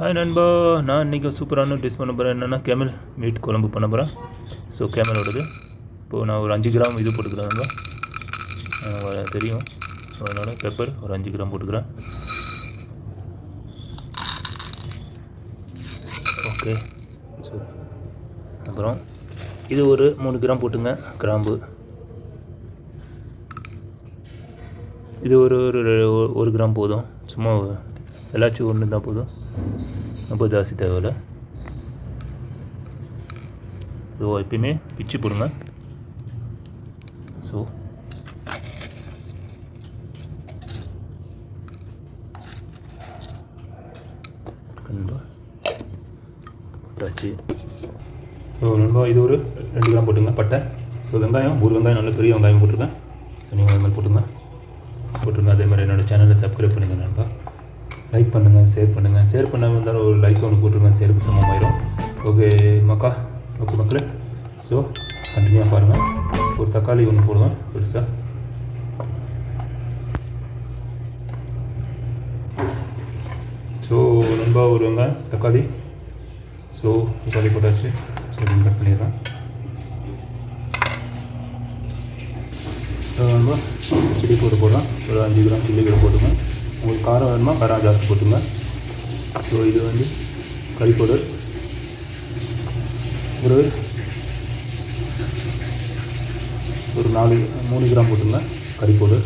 Hi நண்பா. நான் இன்றைக்கி சூப்பரான டிஷ் பண்ண போகிறேன் என்னென்னா கேமல் மீட் குழம்பு பண்ண போகிறேன் ஸோ கேமலோடது இப்போது நான் ஒரு அஞ்சு கிராம் இது போட்டுக்கிறேன் நண்பா. எனக்கு தெரியும். ஸோ அதனால் பெப்பர் ஒரு அஞ்சு கிராம் போட்டுக்கிறேன். ஓகே ஸோ அப்புறம் இது ஒரு மூணு கிராம் போட்டுங்க கிராம்பு. இது ஒரு ஒரு ஒரு கிராம் போதும். சும்மா எல்லாச்சும் ஒன்று தான் போதும். ரொம்ப ஜாஸ்தி தேவையில்லை. ஸோ எப்பயுமே பிச்சு போடுங்க. ஸோ கண்பா போட்டாச்சு ஸோ நண்பா இது ஒரு ரெண்டு கிராம் போட்டுங்க பட்டை. ஸோ வெங்காயம் ஒரு வெங்காயம் நல்ல பெரிய வெங்காயம் போட்டிருக்கேன். ஸோ நீங்கள் அது மாதிரி போட்டுங்க போட்டுருங்க அதே மாதிரி என்னோடய சேனலை சப்ஸ்கிரைப் பண்ணுங்கள் நண்பா. லைக் பண்ணுங்கள் ஷேர் பண்ணுங்கள் ஷேர் பண்ணாமல் இருந்தாலும் ஒரு லைக் ஒன்று போட்டுருங்க. ஷேருக்கு சமமாயிரும். ஓகே மக்கா ஓகே மக்களே. ஸோ கண்டினியூவாக பாருங்கள் ஒரு தக்காளி ஒன்று போடுவேன் பெருசாக ஸோ ரொம்ப ஒரு வெங்காயம் தக்காளி. ஸோ தக்காளி போட்டாச்சு. சரி கட் பண்ணிடுறேன் ஸோ சில்லி போட்டு போடலாம். ஒரு அஞ்சு கிராம் சில்லி கூட போட்டுங்க. உங்களுக்கு காரம் வேணுமா? காரம் ஜாஸ்தி போட்டுங்க. ஸோ இது வந்து கறி பவுடர் ஒரு ஒரு நாலு மூணு கிராம் போட்டுங்க கறி பவுடர்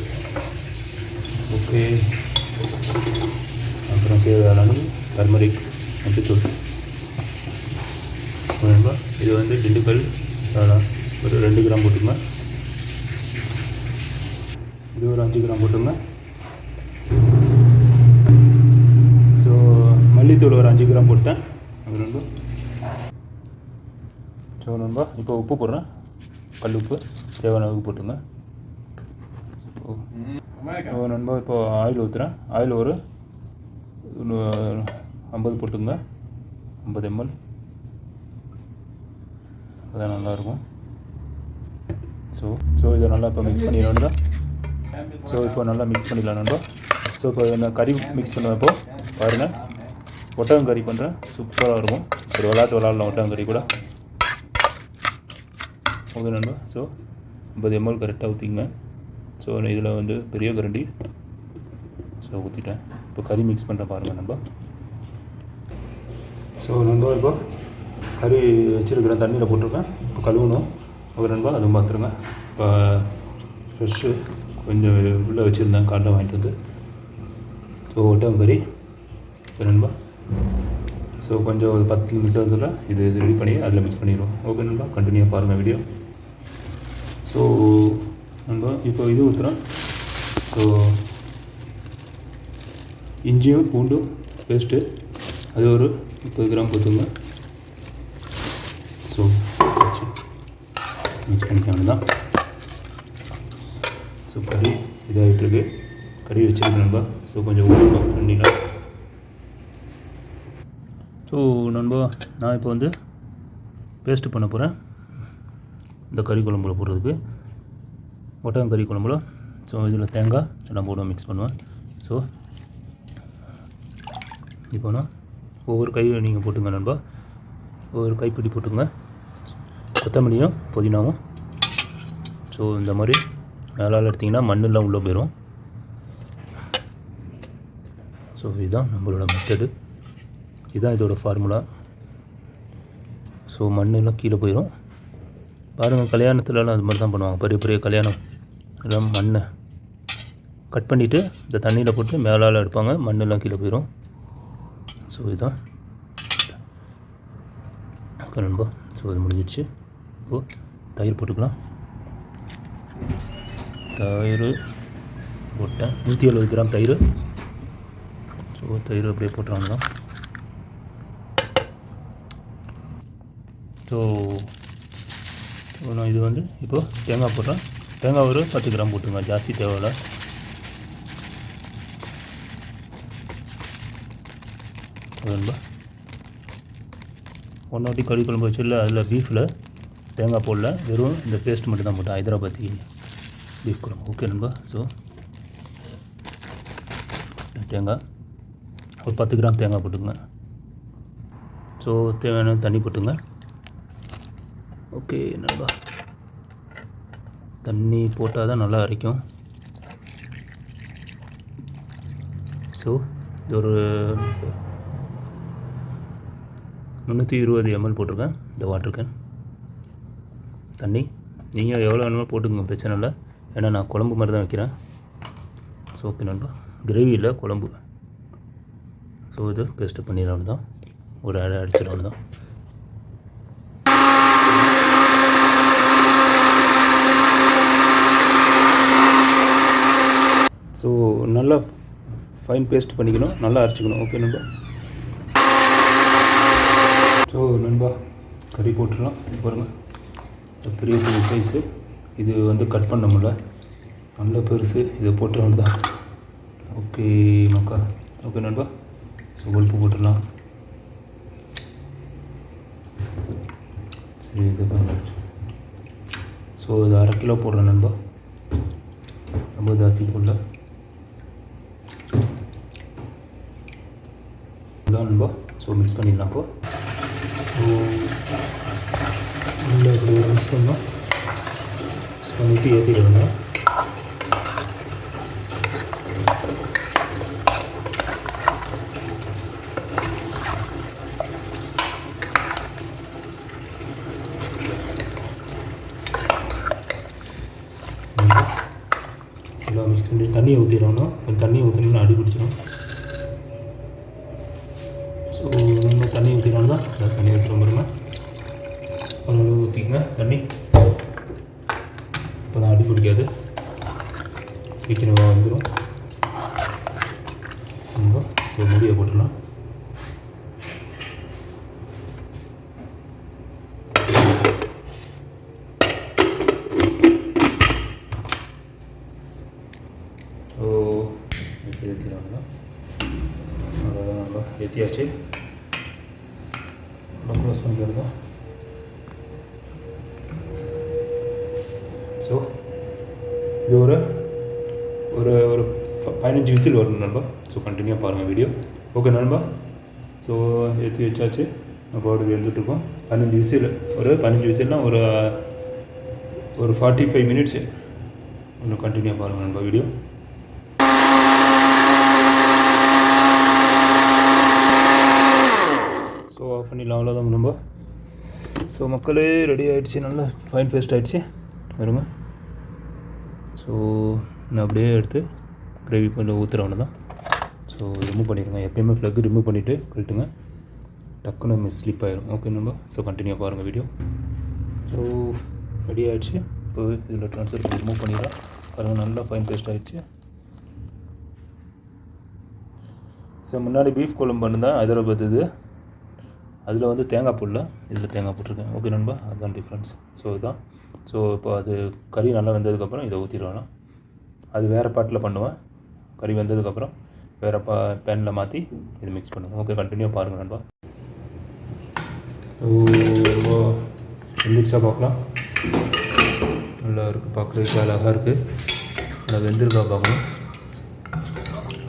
ஓகே. அப்புறம் தேவையான அளவு டர்மரிக் மஞ்சத்தூள். இது வந்து திண்டுக்கல் ஒரு ரெண்டு கிராம் போட்டுங்க. இது ஒரு அஞ்சு கிராம் போட்டுங்க. மல்லித்தூள் ஒரு அஞ்சு கிராம் போட்டேன். அது ரெண்டும். சோ நண்பா இப்போ உப்பு போடுறேன். கல் உப்பு தேவையான அளவுக்கு போட்டுங்க. ஸோ நண்பா இப்போ ஆயில் ஊற்றுறேன் ஆயில் ஒரு ஐம்பது போட்டுங்க. ஐம்பது எம்எல் அதான் நல்லாயிருக்கும். ஸோ ஸோ இதை நல்லா இப்போ மிக்ஸ் பண்ணிடணும்டா ஸோ இப்போ நல்லா மிக்ஸ் பண்ணிடலாம் நண்பா. ஸோ இப்போ நான் கறி மிக்ஸ் பண்ணுவேன் இப்போ. பாருங்கள் ஒட்டகம் கறி பண்ணுறேன் சூப்பராக இருக்கும். ஒரு விளாட்டு விளாட்லாம் ஒட்டகம் கறி கூட. ஓகே நண்பா. ஸோ ஐம்பது எம்எல் கரெக்டாக ஊற்றிங்க ஸோ இதில் வந்து பெரிய கரண்டி. ஸோ ஊற்றிட்டேன் இப்போ கறி மிக்ஸ் பண்ணுறேன் பாருங்கள் நண்பா. ஸோ நண்பா இப்போ கறி வச்சுருக்கிறேன் தண்ணியில் போட்டிருக்கேன். இப்போ கழுவணும். ஒரு நண்பா அதுவும் பார்த்துருங்க. இப்போ ஃப்ரெஷ்ஷு கொஞ்சம் உள்ளே வச்சுருந்தேன். காலைல வாங்கிட்டு வந்து. ஸோ ஒட்டகம் கறி. இப்போ நண்பா. ஸோ கொஞ்சம் ஒரு பத்து நிமிஷத்தில் இது ரெடி பண்ணி அதில் மிக்ஸ் பண்ணிடுவோம். ஓகே நண்பா. கண்டினியூ பாருங்கள் வீடியோ ஸோ நம்ம இப்போ இது ஊற்றுறோம் ஸோ இஞ்சியும் பூண்டும் பேஸ்ட்டு அது ஒரு முப்பது கிராம் போட்டுங்க. ஸோ மிக்ஸ் பண்ணிக்க தான் ஸோ கறி இதாகிட்டுருக்கு கறி வச்சுருக்கேன் நண்பா. ஸோ கொஞ்சம் உப்பு பண்ணிக்கலாம் ஸோ நண்பா நான் இப்போ வந்து பேஸ்ட்டு பண்ண போகிறேன் இந்த கறி குழம்புல போடுறதுக்கு. ஒட்டகம் கறி குழம்புல. ஸோ இதில் தேங்காய் எல்லாம் போடுவேன் மிக்ஸ் பண்ணுவேன். ஸோ இப்போ நான் ஒவ்வொரு கை நீங்கள் போட்டுங்க நண்பா. ஒவ்வொரு கைப்பிடி போட்டுங்க. கொத்தமல்லியும் புதினாவும். ஸோ இந்த மாதிரி மேலால் எடுத்திங்கன்னா மண்ணெல்லாம் உள்ளே போயிடும் ஸோ இதுதான் நம்மளோட மெத்தடு இதுதான் இதோட ஃபார்முலா ஸோ மண்ணெல்லாம் கீழே போயிடும் பாருங்கள் கல்யாணத்துலலாம் அது மாதிரி தான் பண்ணுவாங்க. பெரிய பெரிய கல்யாணம். எல்லாம் மண்ணை கட் பண்ணிவிட்டு இந்த தண்ணியில் போட்டு மேலால் எடுப்பாங்க. மண்ணெல்லாம் கீழே போயிடும் ஸோ இதுதான் ஓகே நண்பா. ஸோ இது முடிஞ்சிடுச்சு. இப்போது தயிர் போட்டுக்கலாம். தயிர் போட்டேன். நூற்றி எழுபது கிராம் தயிர். ஸோ தயிர் அப்படியே போட்டுறாங்க ஸோ நான் இது வந்து இப்போது தேங்காய் போடுறேன். தேங்காய் ஒரு பத்து கிராம் போட்டுங்க ஜாஸ்தி தேவையில்ல. நண்பா ஒன்று வாட்டி கறி குழம்பு வச்சுல அதில் பீஃபில் தேங்காய் போடல. வெறும் இந்த பேஸ்ட் மட்டும் தான் போட்டேன் ஹைதராபாத்தி பீஃப் குழம்பு. ஓகே நண்பா. ஸோ தேங்காய். ஒரு பத்து கிராம் தேங்காய் போட்டுங்க ஸோ தேவையான தண்ணி போட்டுங்க ஓகே நண்பா தண்ணி போட்டால் தான் நல்லா அரைக்கும். ஸோ இது ஒரு முந்நூற்றி இருபது எம்எல் போட்டிருக்கேன் இந்த வாட்டர் கேன் தண்ணி நீங்கள் எவ்வளோ வேணுமோ போட்டுக்கோங்க பிரச்சனை இல்லை. ஏன்னா நான் குழம்பு மாதிரி தான் வைக்கிறேன். ஸோ ஓகே நண்பா. கிரேவி இல்லை குழம்பு. ஸோ இது பேஸ்ட்டு பண்ணிடலாம் தான் ஒரு அடை அடிச்சிடலாம் தான் ஸோ நல்லா ஃபைன் பேஸ்ட் பண்ணிக்கணும். நல்லா அரைச்சிக்கணும். ஓகே நண்பா? ஸோ நண்பா கறி போட்டுடலாம். பாருங்கள் பெரிய பெரிய சைஸு இது வந்து கட் பண்ண முடியல நல்ல பெருசு. இதை போட்டுற தான் ஓகே மக்கா. ஓகே நண்பா. ஸோ உழுப்பு போட்டுடலாம். சரி இது ஸோ இது அரை கிலோ போடுறேன் நண்பா. ரொம்ப ஜாஸ்தி போடல. இதான் நண்பா ஸோ மிக்ஸ் பண்ணிடலாம் அப்போ. ஸோ நல்லா இப்படி மிக்ஸ் பண்ணோம் மிக்ஸ் பண்ணிவிட்டு ஏற்றிடுங்க நல்லா மிக்ஸ் பண்ணி தண்ணியை ஊற்றிடணும் கொஞ்சம் தண்ணியை ஊற்றினோம்னா அடி பிடிச்சிடும் ஸோ நம்ம தண்ணி ஊற்றினோம் தான் நல்லா தண்ணி ஓரளவு ஊற்றிக்கங்க தண்ணி. இப்போ தான் அடி பிடிக்காது. சீக்கிரமாக வந்துடும் ரொம்ப ஸோ முடியை போட்டுடலாம் ஓ ஏற்றிடுவாங்க அவ்வளோதான் நம்ம ஏற்றியாச்சு நம்ம க்ளோஸ் பண்ணிக்கிறது தான் ஸோ இது ஒரு ஒரு ஒரு ப- பதினஞ்சு விசில் வரும் நண்பா. ஸோ கண்டினியூ பாருங்கள் வீடியோ ஓகே நண்பா. ஸோ ஏற்றி வச்சாச்சு? நம்ம ஒரு எழுந்துட்டுருக்கோம் பதினஞ்சு விசில் ஒரு பதினஞ்சு விசில்னால் ஒரு ஒரு ஃபார்ட்டி ஃபைவ் மினிட்ஸு இன்னும் கண்டினியூ பாருங்கள் நண்பா வீடியோ ஸோ ஆஃப் பண்ணிடலாம் அவ்வளோதான் ரொம்ப ஸோ மக்களே ரெடி ஆகிடுச்சு நல்லா ஃபைன் பேஸ்ட் ஆகிடுச்சு வருங்க. ஸோ நான் அப்படியே எடுத்து கிரேவி பண்ணி ஊற்றுறவனு தான் ஸோ ரிமூவ் பண்ணிடுங்க. எப்பயுமே ஃப்ளக் ரிமூவ் பண்ணிவிட்டு கழட்டுங்க. டக்குன்னு மிஸ் ஸ்லிப் ஆயிரும். ஓகே நம்ப ஸோ கண்டினியூ பாருங்கள் வீடியோ ஸோ ரெடி ஆகிடுச்சு இப்போ இதில் ட்ரான்ஸ்ஃபர் பண்ணி ரிமூவ் பண்ணிடலாம் பாருங்கள் நல்லா ஃபைன் பேஸ்ட் ஆகிடுச்சு ஸோ முன்னாடி பீஃப் குழம்பு பண்ணுதான் ஹைதராபாத் இது. அதில் வந்து தேங்காய் போடல இதில் தேங்காய் போட்டிருக்கேன். ஓகே நண்பா அதுதான் டிஃப்ரென்ஸ் ஸோ இதுதான் ஸோ இப்போ அது கறி நல்லா வெந்ததுக்கப்புறம் இதை ஊற்றிடுவேன் அது வேறு பாட்டில் பண்ணுவேன். கறி வெந்ததுக்கப்புறம் வேறு பா பேனில் மாற்றி இது மிக்ஸ் பண்ணுவேன் ஓகே கண்டினியூ பாருங்கள் நண்பா. ஓ வெந்துச்சா பார்க்கலாம். நல்லா இருக்குது பார்க்குறதுக்கு அழகாக இருக்குது நல்லா வெந்திருக்கா பார்க்கணும்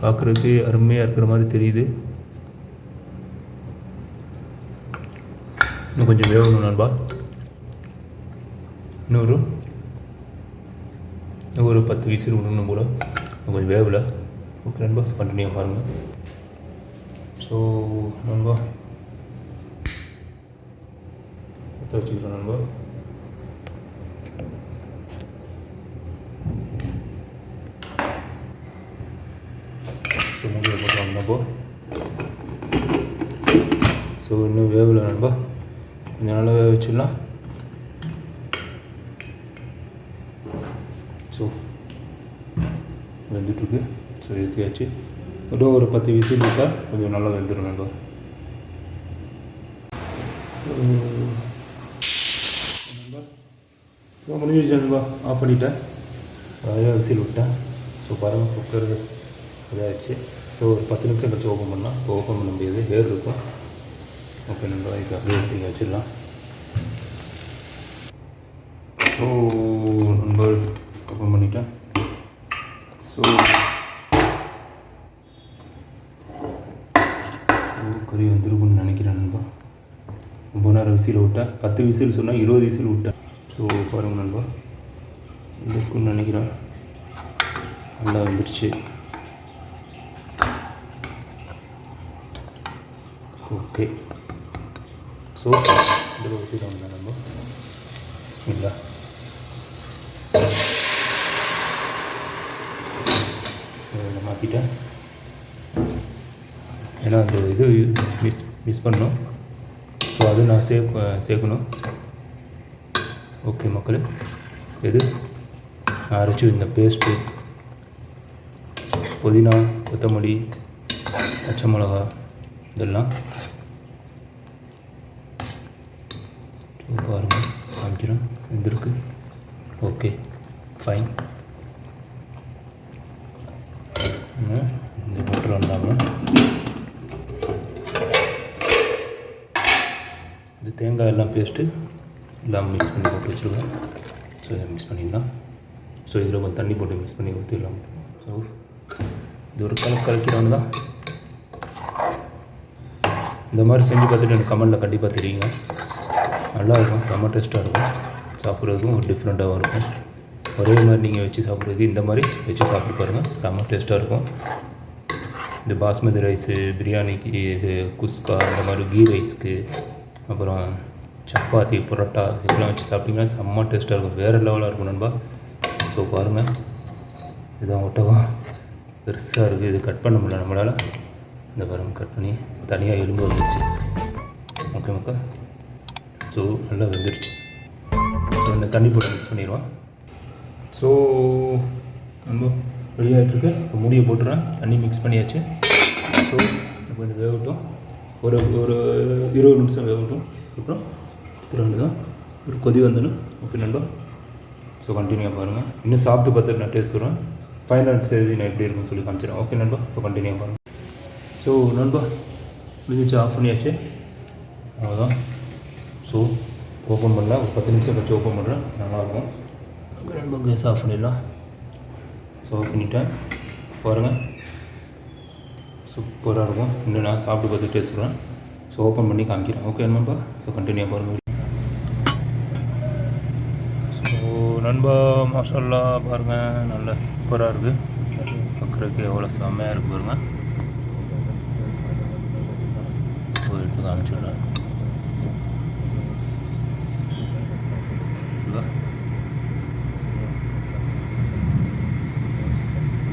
பார்க்குறதுக்கு அருமையாக இருக்கிற மாதிரி தெரியுது. இன்னும் கொஞ்சம் வேகணும் நண்பா. இன்னொரு ஒரு பத்து விசில் விடணும் கூட. கொஞ்சம் வேகலை. ஓகே நண்பா கண்டினியூ பாருங்கள் ஸோ நண்பா. பற்ற வச்சுக்கிறோம் நண்பா. ஸோ ஸோ இன்னும் வேவில் நண்பா. கொஞ்சம் நல்லா வேக வச்சிடலாம். ஸோ வெந்துட்டுருக்கு. ஸோ ஏற்றியாச்சு ஒரு ஒரு பத்து விசில் விட்டால் கொஞ்சம் நல்லா வெந்துடும் நண்பா ஸோ முடிஞ்சிருச்சு நண்பா ஆஃப் பண்ணிட்டேன். நிறையா விசில் விட்டேன். ஸோ பாருங்கள் குக்கர் இதாகிடுச்சு ஸோ ஒரு பத்து நிமிஷம் கழிச்சு ஓப்பன் பண்ணால் இப்போ ஓப்பன் பண்ண முடியாது. வேர் இருக்கும். ஓகே நண்பா இப்போ அப்படியே எடுத்து வச்சிடலாம் ஸோ நண்பர் ஓப்பன் பண்ணிட்டேன் ஸோ கறி வந்திருக்குன்னு நினைக்கிறேன் நண்பா. ரொம்ப நேரம் விசில் விட்டேன் பத்து விசில் சொன்னால் இருபது விசில் விட்டேன் ஸோ பாருங்கள் நண்பா. இருக்குன்னு நினைக்கிறேன். நல்லா வந்துடுச்சு ஓகே ஸோ இதில் ஊற்றிடுவோம் நம்ம பிஸ்மில்லா ஸோ இதை மாற்றிட்டேன் ஏன்னா அந்த இது மிஸ் மிஸ் பண்ணோம் ஸோ அது நான் சேவ் சேர்க்கணும் ஓகே மக்களே இது நான் அரைச்சி இந்த பேஸ்ட்டு புதினா கொத்தமல்லி பச்சை மிளகா இதெல்லாம் ஸோ பாருங்கள் காமிக்கிறோம் வெந்திருக்கு ஓகே ஃபைன் இந்த பட்டர் இல்லாமல் இது தேங்காய் எல்லாம் பேஸ்ட்டு எல்லாம் மிக்ஸ் பண்ணி போட்டு வச்சுருக்கோம் ஸோ இதை மிக்ஸ் பண்ணிடலாம். ஸோ இதில் கொஞ்சம் தண்ணி போட்டு மிக்ஸ் பண்ணி ஊற்றிடலாம் ஸோ இது ஒரு கலக்கு கலக்கிறவங்க தான். இந்த மாதிரி செஞ்சு பார்த்துட்டு எனக்கு கமெண்டில் கண்டிப்பாக தெரியுங்க. நல்லா இருக்கும் செம்ம டேஸ்ட்டாக இருக்கும். சாப்பிட்றதுக்கும் ஒரு டிஃப்ரெண்ட்டாகவும் இருக்கும். ஒரே மாதிரி நீங்கள் வச்சு சாப்பிட்றதுக்கு இந்த மாதிரி வச்சு சாப்பிட்டு பாருங்கள் செம்ம டேஸ்ட்டாக இருக்கும். இந்த பாஸ்மதி ரைஸு பிரியாணிக்கு இது குஸ்கா இந்த மாதிரி கீ ரைஸ்க்கு அப்புறம் சப்பாத்தி புரோட்டா இதெல்லாம் வச்சு சாப்பிட்டிங்கன்னா செம்ம டேஸ்ட்டாக இருக்கும். வேறு லெவலாக இருக்கும் நண்பா. ஸோ பாருங்கள் இதுதான் ஒட்டகம் பெருசாக இருக்குது இது கட் பண்ண முடியல. நம்மளால். இந்த பாருங்க கட் பண்ணி தனியாக எலும்பு வந்துச்சு ஓகே மக்கா. ஸோ நல்லா வந்துடுச்சு. ஸோ இந்த தண்ணி போட்டு மிக்ஸ் பண்ணிடுவோம். ஸோ நம்ம ரெடியாகிட்டுருக்கு இப்போ மூடியை போட்டுறேன். தண்ணி மிக்ஸ் பண்ணியாச்சு. ஸோ கொஞ்சம் வேகட்டும். ஒரு ஒரு இருபது நிமிஷம் வேகட்டும். அப்புறம் திரும்ப தான் ஒரு கொதி வந்துடும் ஓகே நண்பா. ஸோ கண்டினியூவாக பாருங்கள் இன்னும் சாப்பிட்டு பார்த்துட்டு நான் டேஸ்ட் சொல்கிறேன் ஃபைனல் செய்தி நான் எப்படி இருக்குன்னு சொல்லி காமிச்சிடுறேன். ஓகே நண்பா. ஸோ கண்டினியூவாக பாருங்கள் ஸோ நண்பா முடிஞ்சிச்சு ஆஃப் பண்ணியாச்சு. அவ்வளோதான் ஸோ ஓப்பன் பண்ணல ஒரு பத்து நிமிஷம் கழிச்சு ஓப்பன் பண்ணுறேன் நல்லாயிருக்கும் நண்பா கேஸ் ஆஃப் பண்ணிடலாம். ஸோ ஆஃப் பண்ணிட்டேன். பாருங்கள் சூப்பராக இருக்கும். இன்னும் நான் சாப்பிட்டு பார்த்து டேஸ்ட் சொல்கிறேன் ஸோ ஓப்பன் பண்ணி காமிக்கிறேன். ஓகே நண்பா? ஸோ கண்டினியூ பாருங்கள் ஸோ நண்பா மசாலா பாருங்கள் நல்லா சூப்பராக இருக்குது பார்க்குறதுக்கு எவ்வளோ செம்மையாக இருக்குது பாருங்கள் எடுத்து காமிச்சிடுறேன்.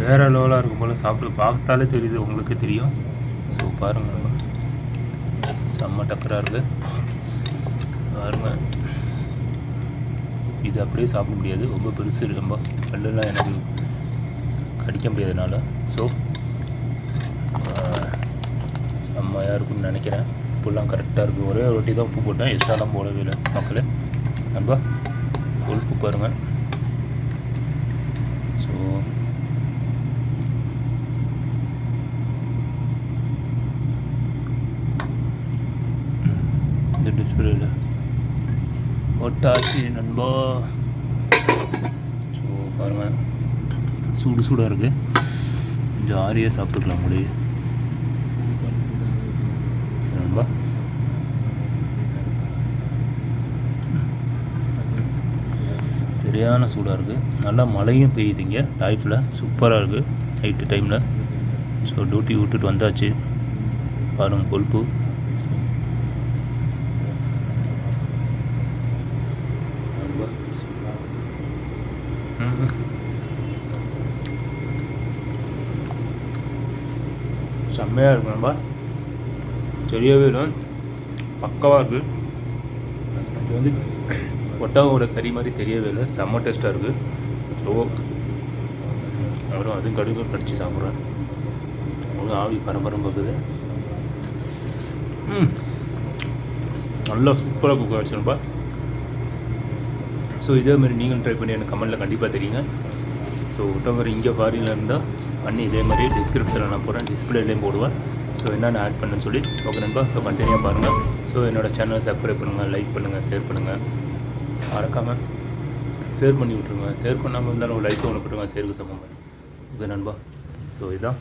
வேறு லெவலாக இருக்கும் போல் சாப்பிட்டு பார்த்தாலே தெரியுது உங்களுக்கு தெரியும். ஸோ பாருங்கள் செம்ம டக்கராக இருக்குது பாருங்க. இது அப்படியே சாப்பிட முடியாது. ரொம்ப பெருசு ரொம்ப பல்லெல்லாம் எனக்கு கடிக்க முடியாதனால ஸோ செம்மையாக இருக்கும்னு நினைக்கிறேன். உப்புலாம் கரெக்டாக இருக்குது ஒரே ஒரு வாட்டி தான் உப்பு போட்டேன். எக்ஸ்ட்ராலாம் போடவே இல்லை மக்களே. நண்பா கொழுப்பு பாருங்கள் ஸோ இந்த டிஸ்பிளேல ஒட்டாச்சு நண்பா. ஸோ பாருங்க. சூடு சூடாக இருக்குது கொஞ்சம் ஆரியே சாப்பிட்டுக்கலாம் முடியும் நண்பா. சரியான சூடாக இருக்குது நல்லா மழையும் பெய்யுதுங்க. லைஃப்பில் சூப்பராக இருக்குது நைட்டு டைமில். ஸோ டியூட்டி விட்டுட்டு வந்தாச்சு. பாருங்கள் கொழுப்பு. செம்மையாக இருக்கு நம்ம தெரியவே இல்லை. பக்காவாக இருக்குது இது வந்து ஒட்டாவோட கறி மாதிரி தெரியவே இல்லை. செம்ம டேஸ்ட்டாக இருக்குது ஸோ அப்புறம் அதுவும் கடுகு கடிச்சு சாப்பிட்றேன் ஒரு ஆவி பரம்பரம் போகுது ம். நல்லா சூப்பராக குக் ஆகிடுச்சுப்பா ஸோ இதே மாதிரி நீங்களும் ட்ரை பண்ணி எனக்கு கமெண்ட்டில் கண்டிப்பாக தெரியுங்க. ஸோ ஒட்டவர் இங்கே ஃபாரினில் இருந்தால் பண்ணி இதே மாதிரி டிஸ்கிரிப்ஷனில் நான் போகிறேன் டிஸ்பிளேலேயும் போடுவேன். ஸோ என்னென்ன ஆட் பண்ணுன்னு சொல்லி ஓகே நண்பா ஸோ கண்டினியூவாக பாருங்கள் ஸோ என்னோடய சேனலை சப்ஸ்கிரைப் பண்ணுங்கள் லைக் பண்ணுங்கள் ஷேர் பண்ணுங்கள் மறக்காமல் ஷேர் பண்ணி விட்ருங்க ஷேர் பண்ணாமல் இருந்தாலும் ஒரு லைக் ஒன்று போட்டுருங்க ஷேருக்கு சமங்க ஓகே நண்பா. ஸோ இதான்.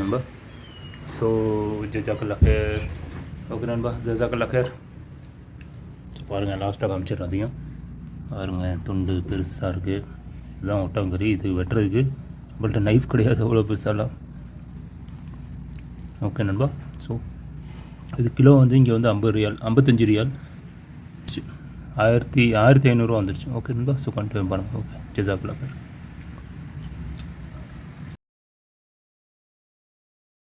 நண்பா. ஸோ ஸோ ஓகே நண்பா. ஜஜாக்கல்லா கேர் பாருங்கள் லாஸ்ட்டாக காமிச்சிடுறேன் அதையும். பாருங்கள் துண்டு பெருசாக இருக்குது இதுதான் ஒட்டங்கறி இது வெட்டுறதுக்கு. நம்மள்ட்ட நைஃப் கிடையாது அவ்வளோ பெருசாலாம். ஓகே நண்பா. ஸோ இது கிலோ வந்து இங்கே வந்து ஐம்பது ரியால் ஐம்பத்தஞ்சு ரியால். ஆயிரத்தி ஆயிரத்தி ஐநூறுரூவா வந்துருச்சு. ஓகே நண்பா. ஸோ கண்டினியூ பண்ணுங்கள் ஓகே ஜெசாக்குல்லா பேர்